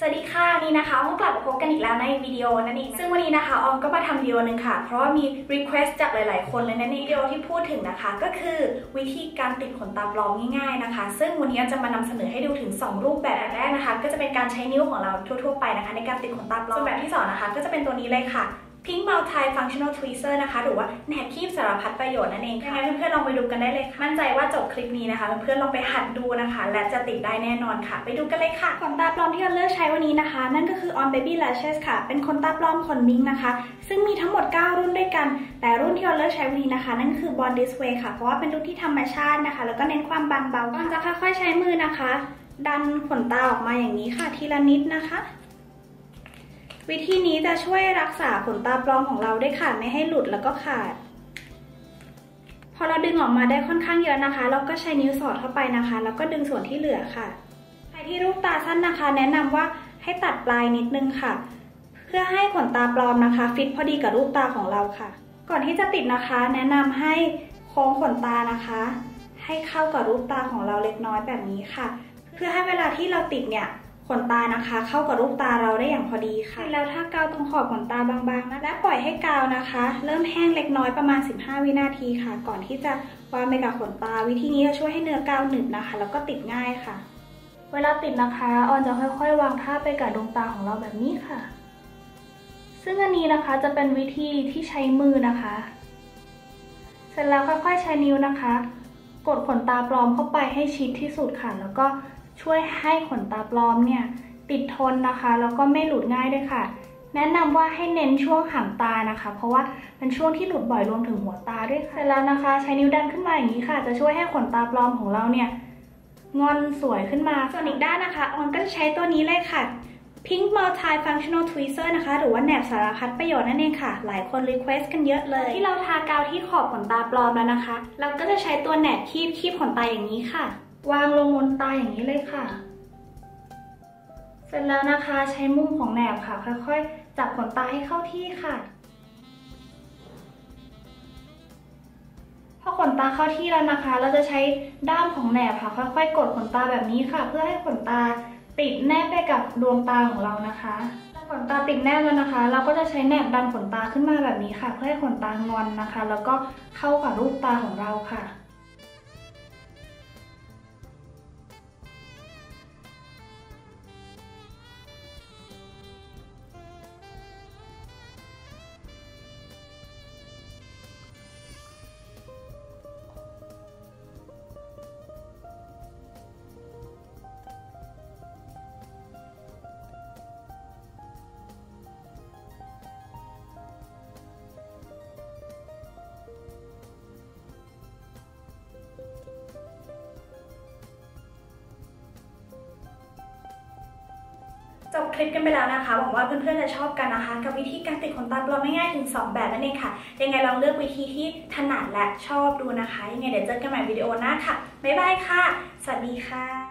สวัสดีค่ะนี่นะคะก็กลับมาพบกันอีกแล้วในวิดีโอนั่นเองซึ่งวันนี้นะคะออมก็มาทำวิดีโอหนึ่งค่ะ เพราะว่ามี request จากหลาย ๆ คนเลยนะในวิดีโอที่พูดถึงนะคะ ก็คือวิธีการติดขนตาปลอมง่าย ๆ นะคะ ซึ่งวันนี้จะมานำเสนอให้ดูถึง 2 รูปแบบแรกนะคะ ก็จะเป็นการใช้นิ้วของเราทั่ว ๆ ไปนะคะ ในการติดขนตาปลอมส่วนแบบที่2นะคะก็จะเป็นตัวนี้เลยค่ะ Pink Multi Functional Tweezer นะคะ หรือว่าแหนบคีบสารพัดประโยชน์นั่นเองค่ะงั้นเพื่อนๆลองไปดูกันได้เลยค่ะมั่นใจว่าจบคลิปนี้นะคะ เพื่อนๆลองไปหัดดูนะคะ และจะติดได้แน่นอนค่ะ ไปดูกันเลยค่ะขนตาปลอมที่เราเลือกใช้วันนี้นะคะ นั่นก็คือ On Baby Lashes ค่ะ เป็นขนตาปลอมขนมิงนะคะ ซึ่งมีทั้งหมด 9 รุ่นด้วยกัน แต่รุ่นที่เราเลือกใช้วันนี้นะคะ นั่นคือ Bond This Way ค่ะ เพราะว่าเป็นรุ่นที่ธรรมชาตินะคะ แล้วก็เน้นความบางเบาก่อนจะค่อยๆใช้มือนะคะ ดันขนตาออกมาอย่างนี้ค่ะ ทีละนิดนะคะ วิธีนี้จะช่วยรักษาขนตาปลอมของเราได้ค่ะ ไม่ให้หลุดแล้วก็ขาด พอเราดึงออกมาได้ค่อนข้างเยอะนะคะ เราก็ใช้นิ้วสอดเข้าไปนะคะ แล้วก็ดึงส่วนที่เหลือค่ะ ใครที่รูปตาสั้นนะคะ แนะนำว่าให้ตัดปลายนิดนึงค่ะ เพื่อให้ขนตาปลอมนะคะ ฟิตพอดีกับรูปตาของเราค่ะ ก่อนที่จะติดนะคะ แนะนำให้โค้งขนตานะคะ ให้เข้ากับรูปตาของเราเล็กน้อยแบบนี้ค่ะ เพื่อให้เวลาที่เราติดเนี่ย ขนตานะคะ เข้ากับรูปตาเราได้อย่างพอดีค่ะ แล้วถ้ากาวตรงขอบขนตาบางๆนะและปล่อยให้กาวนะคะ เริ่มแห้งเล็กน้อยประมาณ 15 วินาทีค่ะ ก่อนที่จะวางไปกับขนตา วิธีนี้จะช่วยให้เนื้อกาวหนึบนะคะ แล้วก็ติดง่ายค่ะ เวลาติดนะคะออนจะค่อยๆ วางท่าไปกับดวงตาของเราแบบนี้ค่ะ ซึ่งอันนี้นะคะจะเป็นวิธีที่ใช้มือนะคะ เสร็จแล้วค่อยๆใช้นิ้วนะคะ กดขนตาปลอมเข้าไปให้ชิดที่สุดค่ะ แล้วก็ ช่วยให้ขนตาปลอมเนี่ยติดทนนะคะแล้วก็ไม่หลุดง่ายด้วยค่ะ แนะนำว่าให้เน้นช่วงหางตานะคะ เพราะว่าเป็นช่วงที่หลุดบ่อยรวมถึงหัวตาด้วยค่ะเสร็จแล้วนะคะ ใช้นิ้วดันขึ้นมาอย่างนี้ค่ะ จะช่วยให้ขนตาปลอมของเราเนี่ยงอนสวยขึ้นมาส่วนอีกด้านนะคะออนก็จะใช้ตัวนี้เลยค่ะ Pink Multi Functional Tweezer นะคะ หรือว่าแหนบสารพัดประโยชน์นั่นเองค่ะ หลายคนรีเควสต์กันเยอะเลย ที่เราทากาวที่ขอบขนตาปลอมแล้วนะคะ เราก็จะใช้ตัวแหนบคีบคีบขนตาอย่างนี้ค่ะ วางลงบนตาอย่างนี้เลยค่ะ เสร็จแล้วนะคะใช้มุมของแหนบค่ะ ค่อยๆ จับขนตาให้เข้าที่ค่ะ พอขนตาเข้าที่แล้วนะคะ เราจะใช้ด้ามของแหนบค่ะ ค่อยๆ กดขนตาแบบนี้ค่ะ เพื่อให้ขนตาติดแนบไปกับดวงตาของเรานะคะขนตาติดแนบแล้วนะคะ เราก็จะใช้แหนบดันขนตาขึ้นมาแบบนี้ค่ะ เพื่อให้ขนตางอนนะคะ แล้วก็เข้ากับรูปตาของเราค่ะ จบคลิปกันไปแล้วนะคะหวังว่าเพื่อนๆจะชอบกันนะคะ กับวิธีการติดขนตาปลอมง่ายๆถึง 2 แบบนั่นเองค่ะ ยังไงลองเลือกวิธีที่ถนัดและชอบดูนะคะ ยังไงเดี๋ยวเจอกันใหม่วิดีโอหน้าค่ะ บ๊ายบายค่ะ สวัสดีค่ะ